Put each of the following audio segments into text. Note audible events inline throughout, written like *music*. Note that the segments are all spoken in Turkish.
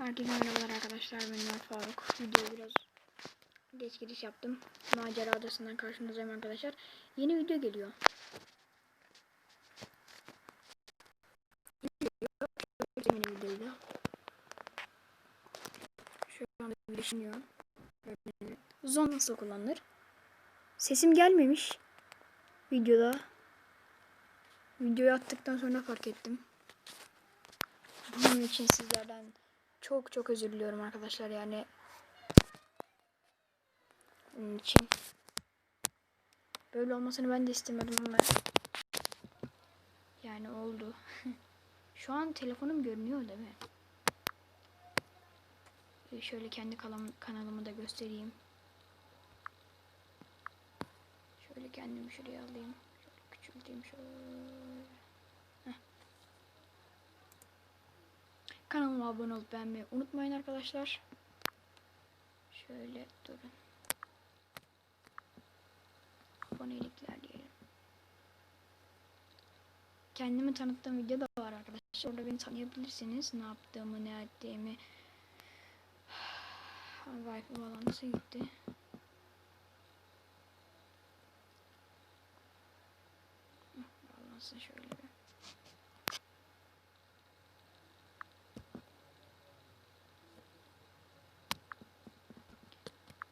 Herkese merhabalar arkadaşlar. Ben Ömer Faruk. Videoya biraz geç giriş yaptım. Macera adasından karşınızdayım arkadaşlar. Yeni video geliyor. Yeni videoyla. Şu anda düşünüyorum. Zon nasıl kullanılır? Sesim gelmemiş. Videoda. Videoyu attıktan sonra fark ettim. Bunun için sizlerden çok çok özür diliyorum arkadaşlar yani. Bunun için. Böyle olmasını ben de istemedim ama yani oldu. *laughs* Şu an telefonum görünüyor değil mi? Şöyle kendi kanalım, kanalımı da göstereyim. Şöyle kendimi şuraya alayım. Şöyle küçülteyim şöyle. Kanalıma abone olup beğenmeyi unutmayın arkadaşlar. Şöyle durun. Abonelikler diyelim. Kendimi tanıttığım video da var arkadaşlar. Orada beni tanıyabilirsiniz. Ne yaptığımı, ne ettiğimi. *sighs* Wi-Fi bağlantısı gitti. Bağlansın şöyle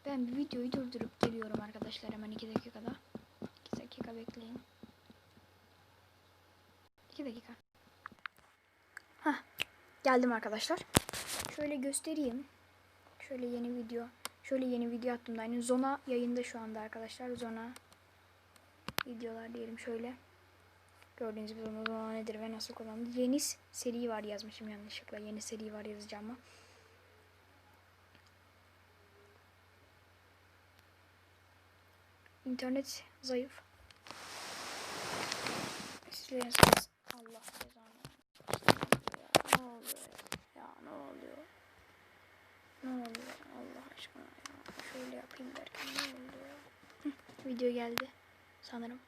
Ben bir videoyu durdurup geliyorum arkadaşlar hemen 2 dakikada. 2 dakika bekleyin. 2 dakika. Hah geldim arkadaşlar. Şöyle göstereyim. Şöyle yeni video. Şöyle yeni video attım da aynı Zona yayında şu anda arkadaşlar. Zona videolar diyelim şöyle. Gördüğünüz gibi Zona, Zona nedir ve nasıl kullanılır. Yeni seri var yazmışım yanlışlıkla. Yeni seri var yazacağım ama. İnternet zayıf. Ses. Allah cezanı. Ne oluyor ya? Ne oluyor? Ne oluyor Allah aşkına ya? Şöyle yapayım derken ne oluyor? Video geldi sanırım.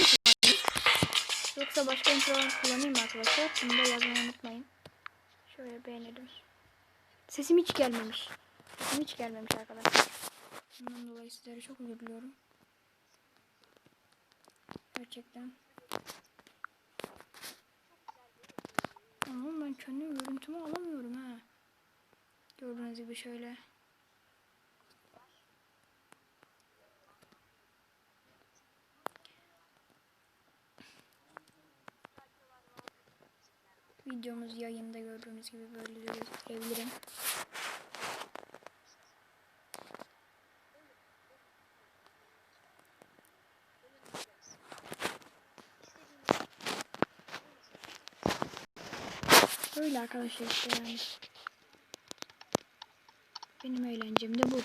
İşi Yoksa başka intro kullanayım arkadaşlar? Bunu da yazmayı unutmayın. Şöyle beğenelim. Sesim hiç gelmemiş. Sesim hiç gelmemiş arkadaşlar. Bundan dolayı sizlere çok özür diliyorum. Gerçekten. Ama ben kendi görüntümü alamıyorum ha. Gördüğünüz gibi şöyle. Videomuz yayında gördüğünüz gibi böyle gösterebilirim. Böyle arkadaşlar işte yani. Benim eğlencem de bu.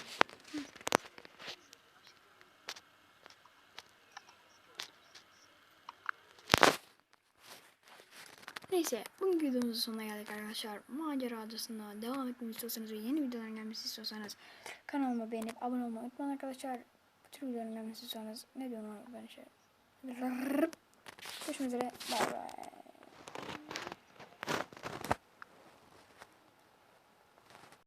Neyse bugünkü videomuzun sonuna geldik arkadaşlar. Macera adasında devam etmemi istiyorsanız ve yeni videoların gelmesi istiyorsanız kanalıma beğenip abone olmayı unutmayın arkadaşlar. Bu tür videoların gelmesi istiyorsanız ne diyorum ben şey. Görüşmek üzere. Bay bay.